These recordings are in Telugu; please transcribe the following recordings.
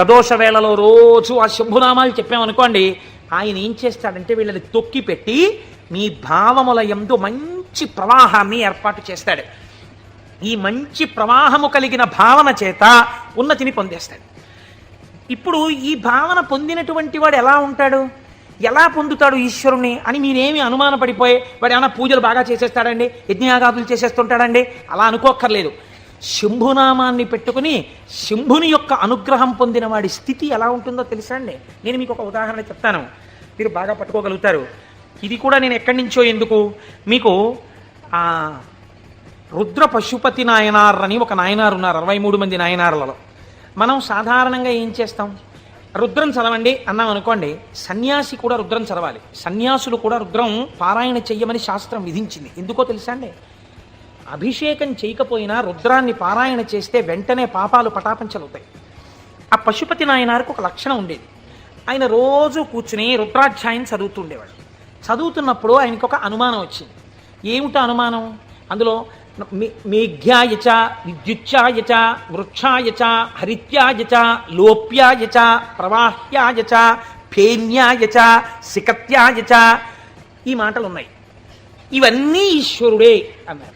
ప్రదోష వేళలో రోజు ఆ శంభునామాలు చెప్పామనుకోండి ఆయన ఏం చేస్తాడంటే వీళ్ళని తొక్కి పెట్టి మీ భావముల ఎందు మంచి ప్రవాహాన్ని ఏర్పాటు చేస్తాడు. ఈ మంచి ప్రవాహము కలిగిన భావన చేత ఉన్నతిని పొందేస్తాడు. ఇప్పుడు ఈ భావన పొందినటువంటి వాడు ఎలా ఉంటాడు? ఎలా పొందుతాడు ఈశ్వరుని అని మీరేమి అనుమానపడిపోయి వాడు ఏమైనా పూజలు బాగా చేసేస్తాడండి యజ్ఞయాగాదులు చేసేస్తుంటాడండి? అలా అనుకోక్కర్లేదు. శంభునామాన్ని పెట్టుకుని శంభుని యొక్క అనుగ్రహం పొందిన వాడి స్థితి ఎలా ఉంటుందో తెలుసా అండి? నేను మీకు ఒక ఉదాహరణ చెప్తాను. మీరు బాగా పట్టుకోగలుగుతారు. ఇది కూడా నేను ఎక్కడి నుంచో ఎందుకు? మీకు రుద్ర పశుపతి నాయనార్ అని ఒక నాయనారు ఉన్నారు అరవై మూడు మంది నాయనారులలో. మనం సాధారణంగా ఏం చేస్తాం? రుద్రం చదవండి. అన్నాం అనుకోండి సన్యాసి కూడా రుద్రం చదవాలి. సన్యాసులు కూడా రుద్రం పారాయణ చెయ్యమని శాస్త్రం విధించింది. ఎందుకో తెలుసా అండి? అభిషేకం చేయకపోయినా రుద్రాన్ని పారాయణ చేస్తే వెంటనే పాపాలు పటాపంచలవుతాయి. ఆ పశుపతి నాయనారికి ఒక లక్షణం ఉండేది. ఆయన రోజు కూర్చుని రుద్రాధ్యాయం చదువుతుండేవాడు. చదువుతున్నప్పుడు ఆయనకి ఒక అనుమానం వచ్చింది. ఏమిటో అనుమానం? అందులో మేఘ్యాయచ విద్యుచ్ఛాయచ వృక్షాయచ హరిత్యాయచ లోప్యాయచ ప్రవాహ్యాయచ ఫేన్యాయచ సికత్యాయచ ఈ మాటలు ఉన్నాయి ఇవన్నీ ఈశ్వరుడే అన్నారు.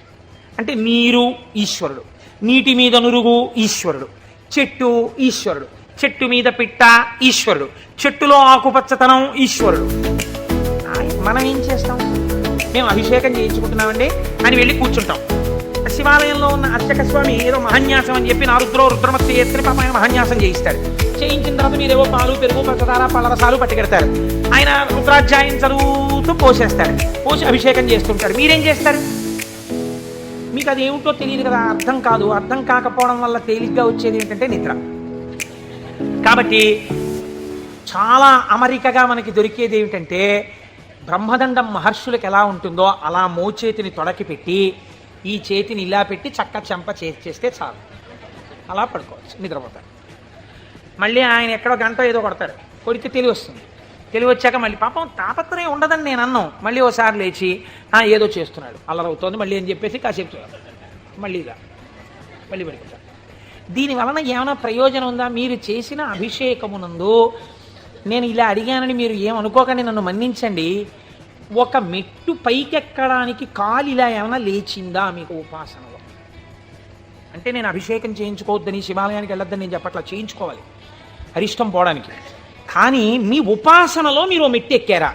అంటే నీరు ఈశ్వరుడు. నీటి మీద నురుగు ఈశ్వరుడు. చెట్టు ఈశ్వరుడు. చెట్టు మీద పిట్ట ఈశ్వరుడు. చెట్టులో ఆకుపచ్చతనం ఈశ్వరుడు. మనం ఏం చేస్తాం? మేము అభిషేకం చేయించుకుంటున్నామండి. అని వెళ్ళి కూర్చుంటాం. శివాలయంలో ఉన్న అర్చక స్వామి ఏదో మహన్యాసం అని చెప్పి నా రుద్రో రుద్రమత్తి ఎత్తుని పాప ఆయన మహన్యాసం చేయిస్తాడు. చేయించిన తర్వాత మీరేవో పాలు పెరుగు పచ్చదార పలరసాలు పట్టుకెడతారు. ఆయన రుద్రాధ్యాయం చదువుతూ పోసేస్తాడు పోసి అభిషేకం చేస్తుంటాడు. మీరేం చేస్తారు? మీకు అది ఏమిటో తెలియదు కదా అర్థం కాదు. అర్థం కాకపోవడం వల్ల తేలిగ్గా వచ్చేది ఏంటంటే నిద్ర. కాబట్టి చాలా అమరికగా మనకి దొరికేది ఏమిటంటే బ్రహ్మదండం మహర్షులకు ఎలా ఉంటుందో అలా మోచేతిని తొడకి పెట్టి ఈ చేతిని ఇలా పెట్టి చక్క చెంప చేస్తే చాలు. అలా పడుకోవచ్చు నిద్రపోతారు. మళ్ళీ ఆయన ఎక్కడో గంట ఏదో కొడతారు. కొడితే తెలివి వస్తుంది తెలివి వచ్చాక మళ్ళీ పాపం తాపత్రయం ఉండదని నేను అన్నాం. మళ్ళీ ఓసారి లేచి "ఆ, ఏదో చేస్తున్నాడు. అల్లరవుతోంది మళ్ళీ అని చెప్పేసి కాసేపు మళ్ళీగా మళ్ళీ ఇలా. మళ్ళీ దీని వలన ఏమైనా ప్రయోజనం ఉందా? మీరు చేసిన అభిషేకమునందు నేను ఇలా అడిగానని మీరు ఏమనుకోకండి నన్ను మన్నించండి. ఒక మెట్టు పైకెక్కడానికి కాలు ఇలా ఏమైనా లేచిందా మీకు ఉపాసనలో? అంటే నేను అభిషేకం చేయించుకోవద్దని శివాలయానికి వెళ్ళొద్దని నేను చెప్పట్లా చేయించుకోవాలి. అరిష్టం పోవడానికి. కానీ మీ ఉపాసనలో మీరు మెట్టు ఎక్కారా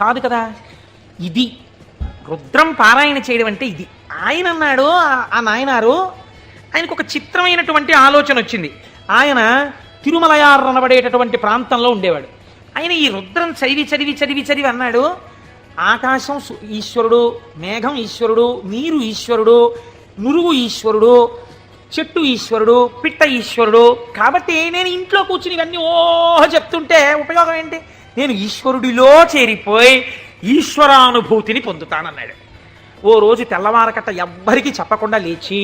కాదు కదా. ఇది రుద్రం పారాయణ చేయడం అంటే ఇది. ఆయన అన్నాడు ఆ- నాయనారు ఆయనకు ఒక చిత్రమైనటువంటి ఆలోచన వచ్చింది. ఆయన తిరుమలయార్ అనబడేటటువంటి ప్రాంతంలో ఉండేవాడు. ఆయన ఈ రుద్రం చదివి చదివి చదివి చదివి అన్నాడు ఆకాశం ఈశ్వరుడు మేఘం ఈశ్వరుడు నీరు ఈశ్వరుడు నురుగు ఈశ్వరుడు చెట్టు ఈశ్వరుడు పిట్ట ఈశ్వరుడు. కాబట్టి నేను ఇంట్లో కూర్చుని ఇవన్నీ ఓహ చెప్తుంటే ఉపయోగం ఏంటి? నేను ఈశ్వరుడిలో చేరిపోయి ఈశ్వరానుభూతిని పొందుతానన్నాడు. ఓ రోజు తెల్లవారకట్ట ఎవ్వరికీ చెప్పకుండా లేచి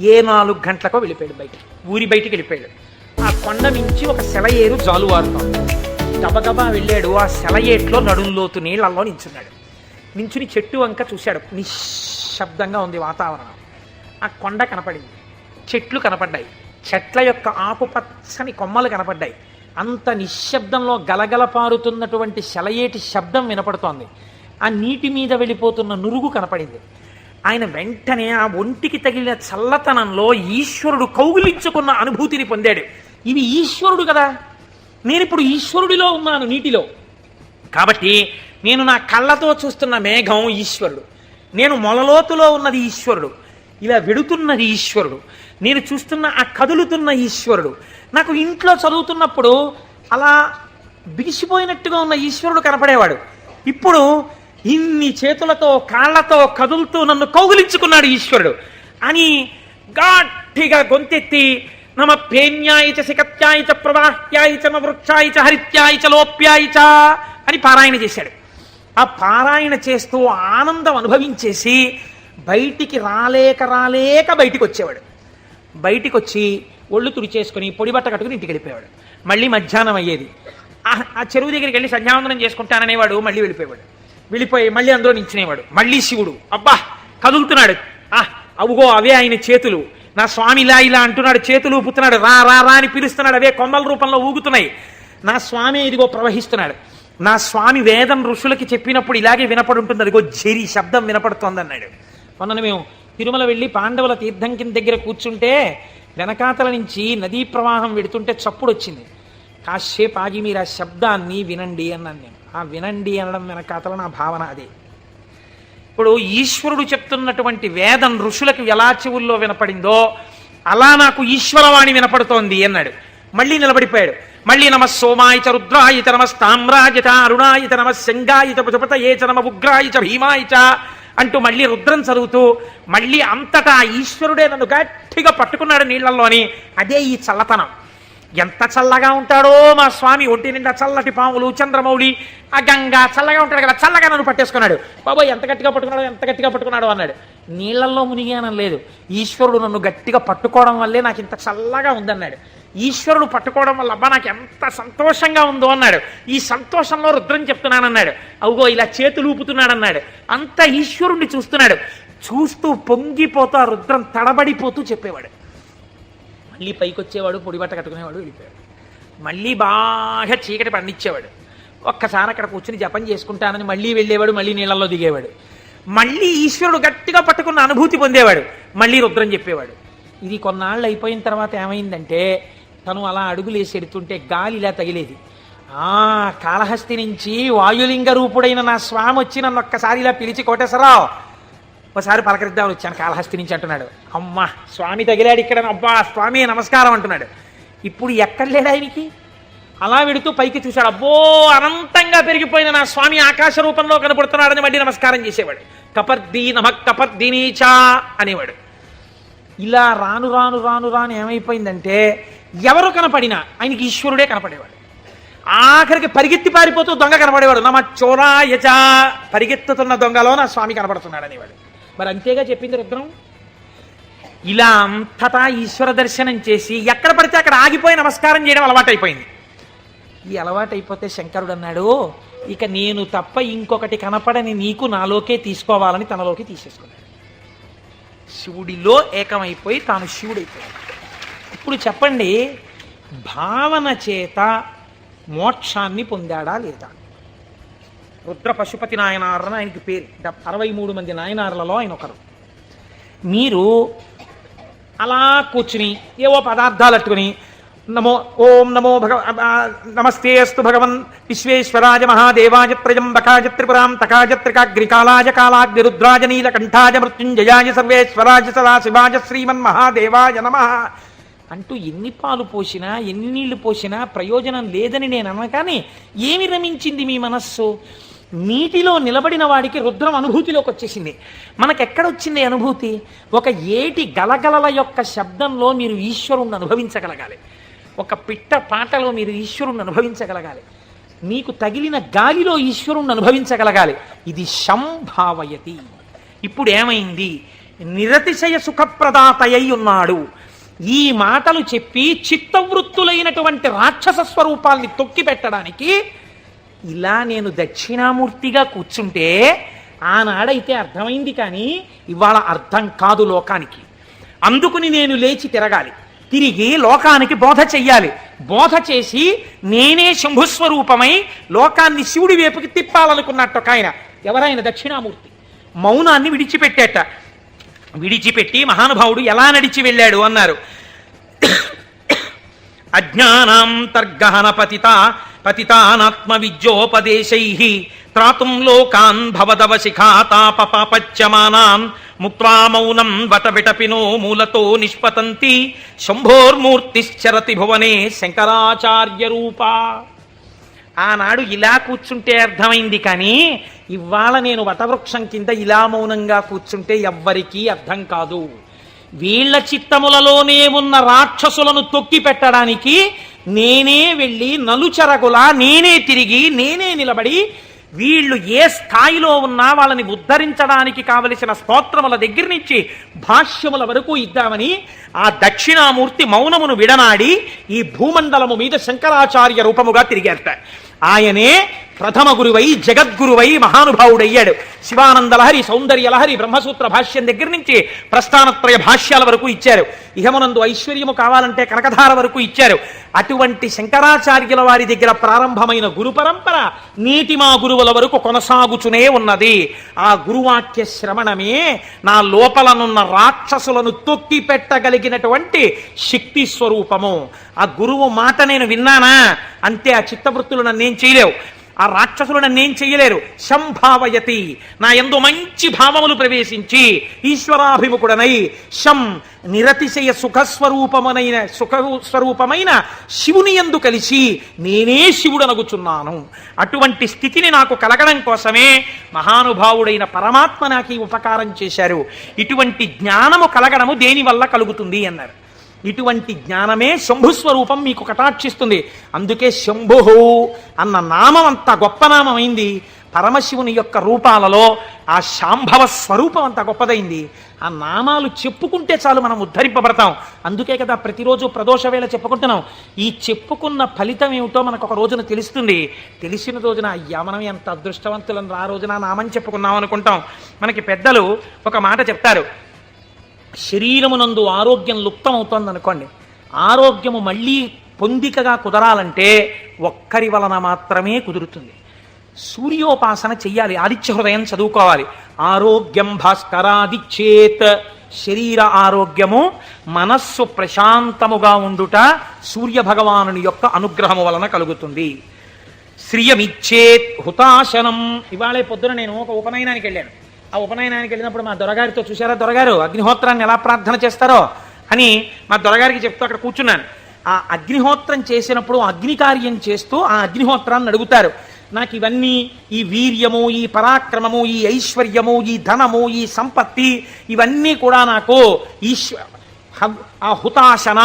ఏ నాలుగు గంటలకో వెళ్ళిపోయాడు బయట ఊరి బయటికి వెళ్ళిపోయాడు. ఆ కొండ మించి ఒక సెలయేరు జాలువారుతాం గబగబా వెళ్ళాడు. ఆ సెలయేట్లో నడుంలోతు నీళ్ళల్లో నించున్నాడు. నించుని చెట్టు వంక చూశాడు. నిశ్శబ్దంగా ఉంది వాతావరణం. ఆ కొండ కనపడింది. చెట్లు కనపడ్డాయి. చెట్ల యొక్క ఆకుపచ్చని కొమ్మలు కనపడ్డాయి. అంత నిశ్శబ్దంలో గలగల పారుతున్నటువంటి శబ్దం వినపడుతోంది. ఆ నీటి మీద వెళ్ళిపోతున్న నురుగు కనపడింది. ఆయన వెంటనే ఆ ఒంటికి తగిలిన చల్లతనంలో ఈశ్వరుడు కౌగిలించుకున్న అనుభూతిని పొందాడు. ఇవి ఈశ్వరుడు కదా. నేను ఇప్పుడు ఈశ్వరుడిలో ఉన్నాను నీటిలో. కాబట్టి నేను నా కళ్ళతో చూస్తున్న మేఘం ఈశ్వరుడు. నేను మొలలోతులో ఉన్నది ఈశ్వరుడు. ఇలా వెడుతున్నది ఈశ్వరుడు. నేను చూస్తున్న ఆ కదులుతున్న ఈశ్వరుడు. నాకు ఇంట్లో చదువుతున్నప్పుడు అలా బిగిసిపోయినట్టుగా ఉన్న ఈశ్వరుడు కనపడేవాడు. ఇప్పుడు ఇన్ని చేతులతో కాళ్ళతో కదులుతూ నన్ను కౌగులించుకున్నాడు ఈశ్వరుడు. అని గట్టిగా గొంతెత్తి నమ పేన్యాయ చ సికత్యాయ చ ప్రవాహ్యాయ చ వృక్షాయ చ హరిత్యాయ చ లోప్యాయ చ అని పారాయణ చేశాడు. ఆ పారాయణ చేస్తూ ఆనందం అనుభవించేసి బయటికి రాలేక రాలేక బయటికి వచ్చేవాడు బయటికి వచ్చి ఒళ్ళు తుడిచేసుకుని పొడి బట్ట కట్టుకుని ఇంటికి వెళ్ళిపోయాడు మళ్ళీ మధ్యాహ్నం అయ్యేది. ఆ- ఆ చెరువు దగ్గరికి వెళ్ళి సంధ్యావందనం చేసుకుంటాననేవాడు మళ్ళీ వెళ్ళిపోయేవాడు. వెళ్ళిపోయి మళ్ళీ అందులో నించునేవాడు మళ్ళీ శివుడు అబ్బా కదులుతున్నాడు. ఆ అవుగో అవే ఆయన చేతులు. నా స్వామి ఇలా ఇలా అంటున్నాడు చేతులు ఊపుతున్నాడు. రా రా రా అని పిలుస్తున్నాడు. అవే కొమ్మల రూపంలో ఊగుతున్నాయి. నా స్వామి ఇదిగో ప్రవహిస్తున్నాడు. నా స్వామి వేదం ఋషులకి చెప్పినప్పుడు ఇలాగే వినపడుంటుంది. అదిగో జరి శబ్దం వినపడుతోంది అన్నాడు మొన్న మేము తిరుమల వెళ్ళి పాండవుల తీర్థం కింద దగ్గర కూర్చుంటే వెనకాతల నుంచి నదీ ప్రవాహం వెడుతుంటే చప్పుడు వచ్చింది. కాసేపు ఆగి మీరు ఆ శబ్దాన్ని వినండి అన్నాను నేను. ఆ వినండి అనడం వెనకాతల నా భావన అదే. ఇప్పుడు ఈశ్వరుడు చెప్తున్నటువంటి వేదం ఋషులకు ఎలా చెవుల్లో వినపడిందో అలా నాకు ఈశ్వరవాణి వినపడుతోంది అన్నాడు. మళ్ళీ నిలబడిపోయాడు. మళ్ళీ నమ సోమాయిత రుద్రాయిత నమ తామ్రాయిత అరుణాయిత నమ శంగాయిత పశుపతయేచ నమ ఉగ్రాయిత భీమాయిత అంటూ మళ్ళీ రుద్రం చదువుతూ మళ్ళీ అంతటా ఈశ్వరుడే నన్ను గట్టిగా పట్టుకున్నాడు నీళ్ళలోని అదే ఈ చల్లతనం. ఎంత చల్లగా ఉంటాడో మా స్వామి ఒంటి నిండా చల్లటి పాములు చంద్రమౌళి ఆ గంగా చల్లగా ఉంటాడు కదా చల్లగా నన్ను పట్టేసుకున్నాడు. బాబోయ్ ఎంత గట్టిగా పట్టుకున్నాడు ఎంత గట్టిగా పట్టుకున్నాడు అన్నాడు. నీళ్ళలో మునిగానం లేదు. ఈశ్వరుడు నన్ను గట్టిగా పట్టుకోవడం వల్లే నాకు ఇంత చల్లగా ఉందన్నాడు. ఈశ్వరుడు పట్టుకోవడం వల్ల అబ్బా నాకు ఎంత సంతోషంగా ఉందో అన్నాడు. ఈ సంతోషంలో రుద్రం చెప్తున్నానన్నాడు. అవుగో ఇలా చేతులు ఊపుతున్నాడన్నాడు. అంత ఈశ్వరుణ్ణి చూస్తున్నాడు. చూస్తూ పొంగిపోతూ ఆ రుద్రం తడబడిపోతూ చెప్పేవాడు. మళ్ళీ పైకి వచ్చేవాడు పొడి బట్ట కట్టుకునేవాడు వెళ్ళిపోయాడు. మళ్ళీ బాగా చీకటి పండించేవాడు. ఒక్కసారి అక్కడ కూర్చుని జపం చేసుకుంటానని మళ్ళీ వెళ్ళేవాడు మళ్ళీ నీళ్ళల్లో దిగేవాడు. మళ్ళీ ఈశ్వరుడు గట్టిగా పట్టుకున్న అనుభూతి పొందేవాడు. మళ్ళీ రుద్రం చెప్పేవాడు. ఇది కొన్నాళ్ళు అయిపోయిన తర్వాత ఏమైందంటే తను అలా అడుగులేసి ఎడుతుంటే గాలి ఇలా తగిలేది. ఆ కాళహస్తి నుంచి వాయులింగ రూపుడైన నా స్వామి వచ్చి నన్ను ఒక్కసారి ఇలా పిలిచి కోటేశ్వరరావు ఒకసారి పలకరిద్దామని వచ్చాను కాళహస్తి నుంచి అంటున్నాడు. అమ్మా స్వామి తగిలాడు ఇక్కడ. అబ్బా స్వామి నమస్కారం అంటున్నాడు. ఇప్పుడు ఎక్కడ లేడు ఆయనకి అలా వెడుతూ పైకి చూశాడు. అబ్బో అనంతంగా పెరిగిపోయిన నా స్వామి ఆకాశ రూపంలో కనపడుతున్నాడని మళ్ళీ నమస్కారం చేసేవాడు. కపర్దీ నమ కపర్దీనీచా అనేవాడు. ఇలా రాను రాను రాను రాను ఏమైపోయిందంటే ఎవరు కనపడినా ఆయనకి ఈశ్వరుడే కనపడేవాడు. ఆఖరికి పరిగెత్తి పారిపోతూ దొంగ కనపడేవాడు. నమ చోరా యజ పరిగెత్తుతున్న దొంగలో నా స్వామి కనపడుతున్నాడు అనేవాడు. మరి అంతేగా చెప్పింది రుద్రం? ఇలా అంతటా ఈశ్వర దర్శనం చేసి ఎక్కడ పడితే అక్కడ ఆగిపోయి నమస్కారం చేయడం అలవాటైపోయింది. ఈ అలవాటైపోతే శంకరుడు అన్నాడు ఇక నేను తప్ప ఇంకొకటి కనపడని నీకు నాలోకే తీసుకోవాలని తనలోకి తీసేసుకున్నాడు. శివుడిలో ఏకమైపోయి తాను శివుడైపోయాడు. ఇప్పుడు చెప్పండి భావన చేత మోక్షాన్ని పొందాడా లేదా? రుద్ర పశుపతి నాయనారని ఆయనకి పేరు. అరవై మూడు మంది నాయనార్లలో ఆయన ఒకరు మీరు అలా కూర్చుని ఏవో పదార్థాలు అట్టుకుని నమో ఓం నమో భగవ నమస్తే అస్తు భగవన్ విశ్వేశ్వరాజ మహాదేవాజ త్రయంబకాజ త్రిపురాం తకాజ త్రికాగ్రికాలాజ కాలాగ్ని రుద్రాజ నీలకంఠాజ మృత్యుంజయాజ సర్వేశ్వరాజ సదాశివాజ శ్రీమన్ మహాదేవాజ నమ. అంటూ ఎన్ని పాలు పోసినా ఎన్ని నీళ్ళు పోసినా ప్రయోజనం లేదని నేను అనగానే ఏమి రమించింది మీ మనస్సు? నీటిలో నిలబడిన వాడికి రుద్రం అనుభూతిలోకి వచ్చేసింది. మనకెక్కడొచ్చింది అనుభూతి? ఒక ఏటి గలగలల యొక్క శబ్దంలో మీరు ఈశ్వరుణ్ణి అనుభవించగలగాలి. ఒక పిట్ట పాటలో మీరు ఈశ్వరుణ్ణి అనుభవించగలగాలి. మీకు తగిలిన గాలిలో ఈశ్వరుణ్ణి అనుభవించగలగాలి. ఇది సంభావయతి. ఇప్పుడు ఏమైంది నిరతిశయ సుఖప్రదాతయ్యున్నాడు. ఉన్నాడు ఈ మాటలు చెప్పి చిత్తవృత్తులైనటువంటి రాక్షస స్వరూపాల్ని తొక్కి పెట్టడానికి ఇలా నేను దక్షిణామూర్తిగా కూర్చుంటే ఆనాడైతే అర్థమైంది కానీ ఇవాళ అర్థం కాదు లోకానికి. అందుకుని నేను లేచి తిరగాలి. తిరిగి లోకానికి బోధ చెయ్యాలి. బోధ చేసి నేనే శంభుస్వరూపమై లోకాన్ని శివుడి వైపుకి తిప్పాలనుకున్నట్టు ఒక ఆయన. ఎవరైనా దక్షిణామూర్తి? మౌనాన్ని విడిచిపెట్టేట. విడిచిపెట్టి మహానుభావుడు ఎలా నడిచి వెళ్ళాడు అన్నారు. అజ్ఞానాంతర్గహన పతిత పతితానాత్మ విద్యోపదేశై త్రాతుం లోకాన్ భవదవ శిఖాతాపపచ్చమానాన్ ముక్త్రామౌనం వట విటపినో మూలతో నిష్పతంతి శంభోర్మూర్తిశ్చరతి భువనే శంకరాచార్య రూపా ఆనాడు ఇలా కూర్చుంటే అర్థమైంది కానీ ఇవాళ నేను వటవృక్షం కింద ఇలా మౌనంగా కూర్చుంటే ఎవ్వరికీ అర్థం కాదు. వీళ్ళ చిత్తములలోనే ఉన్న రాక్షసులను తొక్కి పెట్టడానికి నేనే వెళ్ళి నలుచరగులా నేనే తిరిగి నేనే నిలబడి వీళ్ళు ఏ స్థాయిలో ఉన్నా వాళ్ళని ఉద్ధరించడానికి కావలసిన స్తోత్రముల దగ్గర నుంచి భాష్యముల వరకు ఇద్దామని ఆ దక్షిణామూర్తి మౌనమును విడనాడి ఈ భూమండలము మీద శంకరాచార్య రూపముగా తిరిగేట ఆయనే ప్రథమ గురువై జగద్గురువై మహానుభావుడయ్యాడు. శివానందలహరి సౌందర్యలహరి బ్రహ్మసూత్ర భాష్యం దగ్గర నుంచి ప్రస్థానత్రయ భాష్యాల వరకు ఇచ్చారు. ఇహమునందు ఐశ్వర్యము కావాలంటే కనకధార వరకు ఇచ్చారు. అటువంటి శంకరాచార్యుల వారి దగ్గర ప్రారంభమైన గురు పరంపర నీటి మా గురువుల వరకు కొనసాగుచునే ఉన్నది. ఆ గురువాక్య శ్రవణమే నా లోపలనున్న రాక్షసులను తొక్కి పెట్టగలిగినటువంటి శక్తి స్వరూపము. ఆ గురువు మాట నేను విన్నానా? అంతే ఆ చిత్తవృత్తులు నన్నేం చేయలేవు. ఆ రాక్షసులు నన్నేం చెయ్యలేరు. శంభావయతి. నా ఎందు మంచి భావములు ప్రవేశించి ఈశ్వరాభిముఖుడనై శం నిరతిశయ సుఖస్వరూపమునైన సుఖ స్వరూపమైన శివుని ఎందు కలిసి నేనే శివుడనగుచున్నాను. అటువంటి స్థితిని నాకు కలగడం కోసమే మహానుభావుడైన పరమాత్మ నాకు ఈ ఉపకారం చేశారు. ఇటువంటి జ్ఞానము కలగడము దేని వల్ల కలుగుతుంది అన్నారు. ఇటువంటి జ్ఞానమే శంభుస్వరూపం మీకు కటాక్షిస్తుంది. అందుకే శంభు అన్న నామం అంత గొప్ప నామం అయింది పరమశివుని యొక్క రూపాలలో ఆ శాంభవ స్వరూపం అంత గొప్పదైంది. ఆ నామాలు చెప్పుకుంటే చాలు మనం ఉద్ధరింపబడతాం. అందుకే కదా ప్రతిరోజు ప్రదోష వేళ చెప్పుకుంటున్నాం. ఈ చెప్పుకున్న ఫలితం ఏమిటో మనకు ఒక రోజున తెలుస్తుంది. తెలిసిన రోజున అయ్యా మనం ఎంత అదృష్టవంతులను ఆ రోజున ఆ నామం చెప్పుకున్నాం అనుకుంటాం. మనకి పెద్దలు ఒక మాట చెప్తారు. శరీరమునందు ఆరోగ్యం లుప్తమవుతోంది అనుకోండి ఆరోగ్యము మళ్ళీ పొందికగా కుదరాలంటే ఒక్కరి వలన మాత్రమే కుదురుతుంది. సూర్యోపాసన చెయ్యాలి ఆదిత్య హృదయం చదువుకోవాలి. ఆరోగ్యం భాస్కరాదిచ్చేత్. శరీర ఆరోగ్యము మనస్సు ప్రశాంతముగా ఉండుట సూర్య భగవానుని యొక్క అనుగ్రహము వలన కలుగుతుంది. శ్రియమిచ్చేత్ హుతాశనం. ఇవాళే పొద్దున నేను ఒక ఉపనయనానికి వెళ్ళాను. ఆ ఉపనయనానికి వెళ్ళినప్పుడు మా దొరగారితో చూసారా దొరగారు అగ్నిహోత్రాన్ని ఎలా ప్రార్థన చేస్తారో అని మా దొరగారికి చెప్తూ అక్కడ కూర్చున్నాను. ఆ అగ్నిహోత్రం చేసినప్పుడు అగ్ని కార్యం చేస్తూ ఆ అగ్నిహోత్రాన్ని అడుగుతారు. నాకు ఇవన్నీ ఈ వీర్యము ఈ పరాక్రమము ఈ ఐశ్వర్యము ఈ ధనము ఈ సంపత్తి ఇవన్నీ కూడా నాకు ఈశ్వ ఆ హుతాశన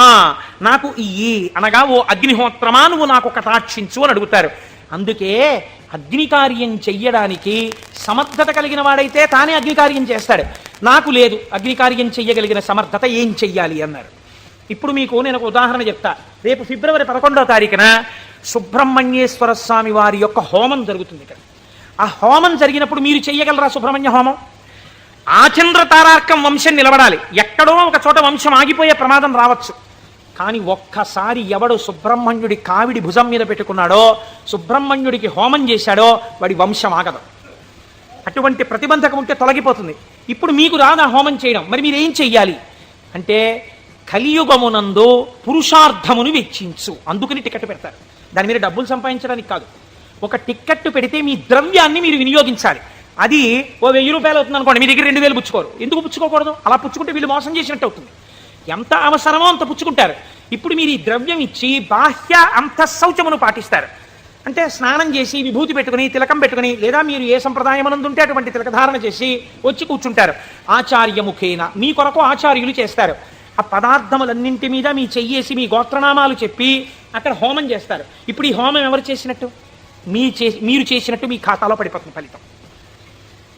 నాకు ఈ అనగా ఓ అగ్నిహోత్రమా నువ్వు నాకు కటాక్షించు అని అడుగుతారు. అందుకే అగ్నికార్యం చెయ్యడానికి సమర్థత కలిగిన వాడైతే తానే అగ్నికార్యం చేస్తాడు. నాకు లేదు అగ్నికార్యం చెయ్యగలిగిన సమర్థత ఏం చెయ్యాలి అన్నారు. ఇప్పుడు మీకు నేను ఒక ఉదాహరణ చెప్తా. రేపు ఫిబ్రవరి పదకొండవ తారీఖున సుబ్రహ్మణ్యేశ్వర స్వామి వారి యొక్క హోమం జరుగుతుంది ఇక్కడ. ఆ హోమం జరిగినప్పుడు మీరు చెయ్యగలరా సుబ్రహ్మణ్య హోమం? ఆచంద్ర తారార్కం వంశం నిలబడాలి. ఎక్కడో ఒక చోట వంశం ఆగిపోయే ప్రమాదం రావచ్చు. కానీ ఒక్కసారి ఎవడు సుబ్రహ్మణ్యుడి కావిడి భుజం మీద పెట్టుకున్నాడో సుబ్రహ్మణ్యుడికి హోమం చేశాడో వాడి వంశం ఆగదు. అటువంటి ప్రతిబంధకం ఉంటే తొలగిపోతుంది. ఇప్పుడు మీకు రాదా హోమం చేయడం? మరి మీరు ఏం చెయ్యాలి? అంటే కలియుగమునందు పురుషార్థమును వెచ్చించు. అందుకని టికెట్ పెడతారు. దాని మీద డబ్బులు సంపాదించడానికి కాదు. ఒక టిక్కెట్ పెడితే మీ ద్రవ్యాన్ని మీరు వినియోగించాలి. అది ఓ వెయ్యి రూపాయలు అవుతుంది అనుకోండి మీ దగ్గర రెండు వేలు పుచ్చుకోరు. ఎందుకు పుచ్చుకోకూడదు? అలా పుచ్చుకుంటే వీళ్ళు మోసం చేసినట్టు అవుతుంది. ఎంత అవసరమో అంత పుచ్చుకుంటారు. ఇప్పుడు మీరు ఈ ద్రవ్యం ఇచ్చి బాహ్య అంతఃశౌచమును పాటిస్తారు. అంటే స్నానం చేసి విభూతి పెట్టుకుని తిలకం పెట్టుకుని లేదా మీరు ఏ సంప్రదాయమనందు ఉంటే అటువంటి తిలకధారణ చేసి వచ్చి కూర్చుంటారు. ఆచార్యముఖేన మీ కొరకు ఆచార్యులు చేస్తారు. ఆ పదార్థములన్నింటి మీద మీ చెయ్యేసి మీ గోత్రనామాలు చెప్పి అక్కడ హోమం చేస్తారు. ఇప్పుడు ఈ హోమం ఎవరు చేసినట్టు? మీ చే మీరు చేసినట్టు మీ ఖాతాలో పడిపోతుంది ఫలితం.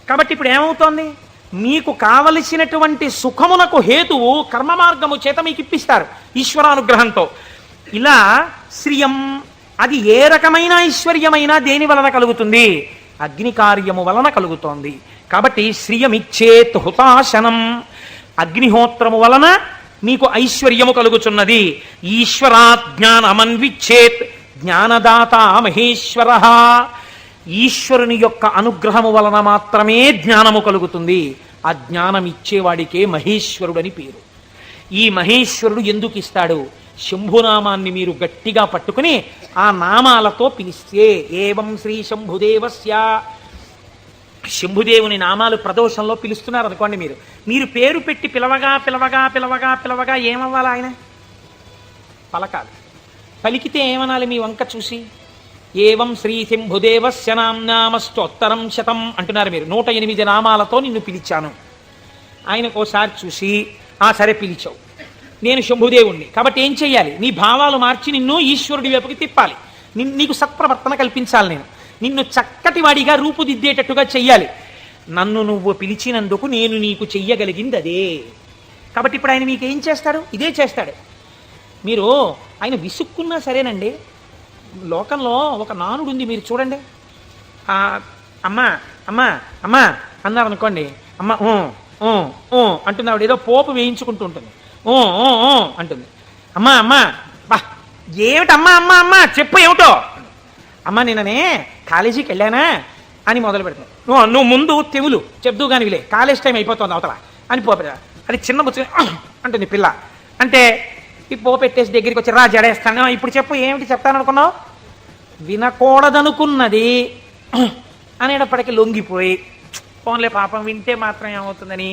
కాబట్టి ఇప్పుడు ఏమవుతోంది? మీకు కావలసినటువంటి సుఖమునకు హేతువు కర్మ మార్గము చేత మీకు ఇప్పిస్తారు ఈశ్వరానుగ్రహంతో. ఇలా శ్రియం అది ఏ రకమైన ఐశ్వర్యమైనా దేని వలన కలుగుతుంది? అగ్ని కార్యము వలన కలుగుతోంది. కాబట్టి శ్రియమిచ్చేత్ హుతాశనం. అగ్నిహోత్రము వలన మీకు ఐశ్వర్యము కలుగుచున్నది ఈశ్వరా జ్ఞానమన్విచ్చేత్ జ్ఞానదాత మహేశ్వర. ఈశ్వరుని యొక్క అనుగ్రహము వలన మాత్రమే జ్ఞానము కలుగుతుంది. ఆ జ్ఞానం ఇచ్చేవాడికే మహేశ్వరుడని పేరు. ఈ మహేశ్వరుడు ఎందుకు ఇస్తాడు? శంభునామాన్ని మీరు గట్టిగా పట్టుకుని ఆ నామాలతో పిలిస్తే ఏవం శ్రీ శంభుదేవస్య? శంభుదేవుని నామాలు ప్రదోషంలో పిలుస్తున్నారు అనుకోండి మీరు. మీరు పేరు పెట్టి పిలవగా పిలవగా పిలవగా పిలవగా ఏమవ్వాలి ఆయన? పలకాలి. పలికితే ఏమనాలి మీ వంక చూసి? ఏవం శ్రీ శంభుదేవస్య నామ్నామస్తోత్తరం శతం అంటున్నారు మీరు. నూట ఎనిమిది నామాలతో నిన్ను పిలిచాను. ఆయనకు ఓసారి చూసి ఆ సరే పిలిచావు. నేను శంభుదేవుణ్ణి. కాబట్టి ఏం చెయ్యాలి? నీ భావాలు మార్చి నిన్ను ఈశ్వరుడి వైపుకి తిప్పాలి. నీకు సత్ప్రవర్తన కల్పించాలి నేను. నిన్ను చక్కటి వాడిగా రూపుదిద్దేటట్టుగా చెయ్యాలి. నన్ను నువ్వు పిలిచినందుకు నేను నీకు చెయ్యగలిగింది అదే కాబట్టి ఇప్పుడు ఆయన మీకు ఏం చేస్తాడు? ఇదే చేస్తాడు. మీరు ఆయన విసుక్కున్నా సరేనండి. లోకంలో ఒక నానుడు ఉంది మీరు చూడండి. అమ్మా అమ్మా అమ్మా అన్నారు అనుకోండి అమ్మ ఓ ఓ ఓ అంటుంది ఆవిడ ఏదో పోపు వేయించుకుంటూ ఉంటుంది. ఓ ఓ ఓ అంటుంది. అమ్మా అమ్మా బా ఏమిటమ్మా అమ్మా అమ్మా చెప్పు ఏమిటో. అమ్మ నిన్ననే కాలేజీకి వెళ్ళానా అని మొదలు పెడతాను నువ్వు నువ్వు ముందు తెవులు చెప్దు కానీ విలే కాలేజ్ టైం అయిపోతుంది అవతల. అని పోపెడ అది చిన్న బుచ్చు అంటుంది పిల్ల. అంటే ఈ పో పెట్టేసి దగ్గరికి వచ్చి రా జడేస్తాను ఇప్పుడు చెప్పు ఏమిటి చెప్తాను అనుకున్నావు వినకూడదనుకున్నది అనేటప్పటికి లొంగిపోయి ఫోన్లే పాపం వింటే మాత్రం ఏమవుతుందని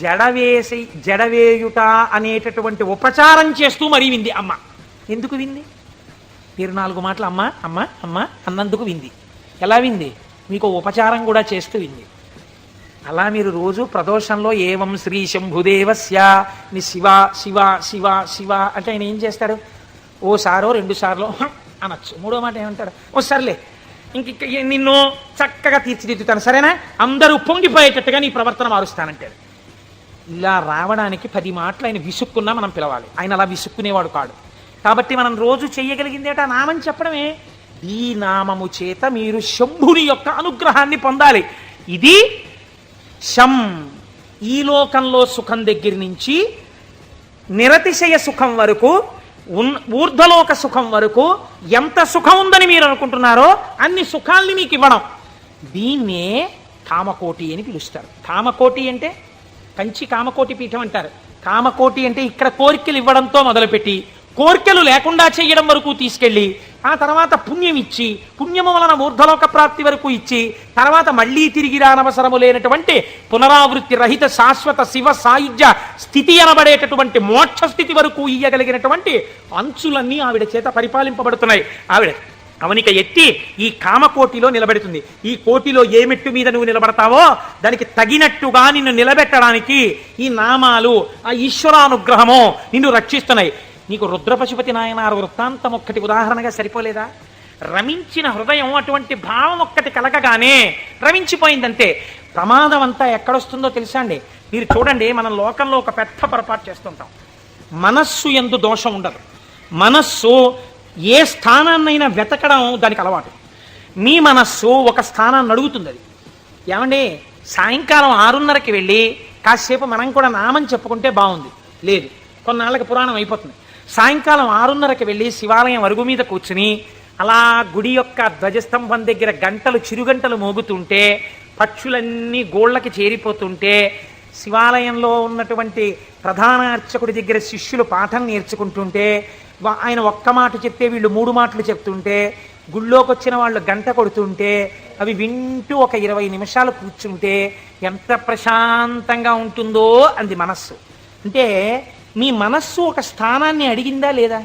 జడవేసి జడవేయుట అనేటటువంటి ఉపచారం చేస్తూ మరీ వింది అమ్మ. ఎందుకు వింది? మీరు నాలుగు మాటలు అమ్మ అమ్మ అమ్మ అన్నందుకు వింది. ఎలా వింది? మీకు ఉపచారం కూడా చేస్తూ వింది. అలా మీరు రోజు ప్రదోషంలో ఏవం శ్రీ శంభుదేవస్య ని శివ శివ శివ శివ అంటే ఆయన ఏం చేస్తాడు? ఓ సారో రెండు సార్లు అనొచ్చు. మూడో మాట ఏమంటాడు? ఓ సర్లే ఇంక నిన్ను చక్కగా తీర్చిదిద్దుతాను సరేనా? అందరూ పొంగిపోయేటట్టుగా నీ ప్రవర్తన మారుస్తానంటాడు. ఇలా రావడానికి పది మాటలు ఆయన విసుక్కున్నా మనం పిలవాలి. ఆయన అలా విసుక్కునేవాడు కాడు. కాబట్టి మనం రోజు చేయగలిగిందేట నామం చెప్పడమే. ఈ నామము చేత మీరు శంభుని యొక్క అనుగ్రహాన్ని పొందాలి. ఇది శం. ఈ లోకంలో సుఖం దగ్గర నుంచి నిరతిశయ సుఖం వరకు ఉన్ ఊర్ధ్వలోక సుఖం వరకు ఎంత సుఖం ఉందని మీరు అనుకుంటున్నారో అన్ని సుఖాల్ని మీకు ఇవ్వడం. దీన్నే కామకోటి అని పిలుస్తారు. కామకోటి అంటే కంచి కామకోటి పీఠం అంటారు. కామకోటి అంటే ఇక్కడ కోరికలు ఇవ్వడంతో మొదలుపెట్టి కోరికలు లేకుండా చేయడం వరకు తీసుకెళ్ళి ఆ తర్వాత పుణ్యం ఇచ్చి పుణ్యము వలన ఊర్ధలోక ప్రాప్తి వరకు ఇచ్చి తర్వాత మళ్ళీ తిరిగి రానవసరము లేనటువంటి పునరావృత్తి రహిత శాశ్వత శివ సాయుధ్య స్థితి అనబడేటటువంటి మోక్ష స్థితి వరకు ఇయ్యగలిగినటువంటి అంచులన్నీ ఆవిడ చేత పరిపాలింపబడుతున్నాయి. ఆవిడ అవనిక ఎత్తి ఈ కామకోటిలో నిలబెడుతుంది. ఈ కోటిలో ఏ మెట్టు మీద నువ్వు నిలబడతావో దానికి తగినట్టుగా నిన్ను నిలబెట్టడానికి ఈ నామాలు ఆ ఈశ్వరానుగ్రహము నిన్ను రక్షిస్తున్నాయి. నీకు రుద్రపశుపతి నాయనారు వృత్తాంతం ఒక్కటి ఉదాహరణగా సరిపోలేదా? రమించిన హృదయం అటువంటి భావం ఒక్కటి కలగగానే రమించిపోయిందంతే. ప్రమాదం అంతా ఎక్కడొస్తుందో తెలుసా అండి? మీరు చూడండి మనం లోకంలో ఒక పెద్ద పొరపాటు చేస్తుంటాం. మనస్సు ఎందు దోషం ఉండదు. మనస్సు ఏ స్థానాన్నైనా వెతకడం దానికి అలవాటు. మీ మనస్సు ఒక స్థానాన్ని అడుగుతుంది అది. ఏమండి? సాయంకాలం ఆరున్నరకి వెళ్ళి కాసేపు మనం కూడా నామని చెప్పుకుంటే బాగుంది. లేదు కొన్నాళ్ళకి పురాణం అయిపోతుంది. సాయంకాలం ఆరున్నరకి వెళ్ళి శివాలయం అరుగు మీద కూర్చుని అలా గుడి యొక్క ధ్వజస్తంభం దగ్గర గంటలు చిరుగంటలు మోగుతుంటే పక్షులన్నీ గోళ్ళకి చేరిపోతుంటే శివాలయంలో ఉన్నటువంటి ప్రధాన అర్చకుడి దగ్గర శిష్యులు పాఠం నేర్చుకుంటుంటే ఆయన ఒక్క మాట చెప్తే వీళ్ళు మూడు మాటలు చెప్తుంటే గుళ్ళోకి వచ్చిన వాళ్ళు గంట కొడుతుంటే అవి వింటూ ఒక ఇరవై నిమిషాలు కూర్చుంటే ఎంత ప్రశాంతంగా ఉంటుందో అంది మనస్సు. అంటే మీ మనస్సు ఒక స్థానాన్ని అడిగిందా లేదా?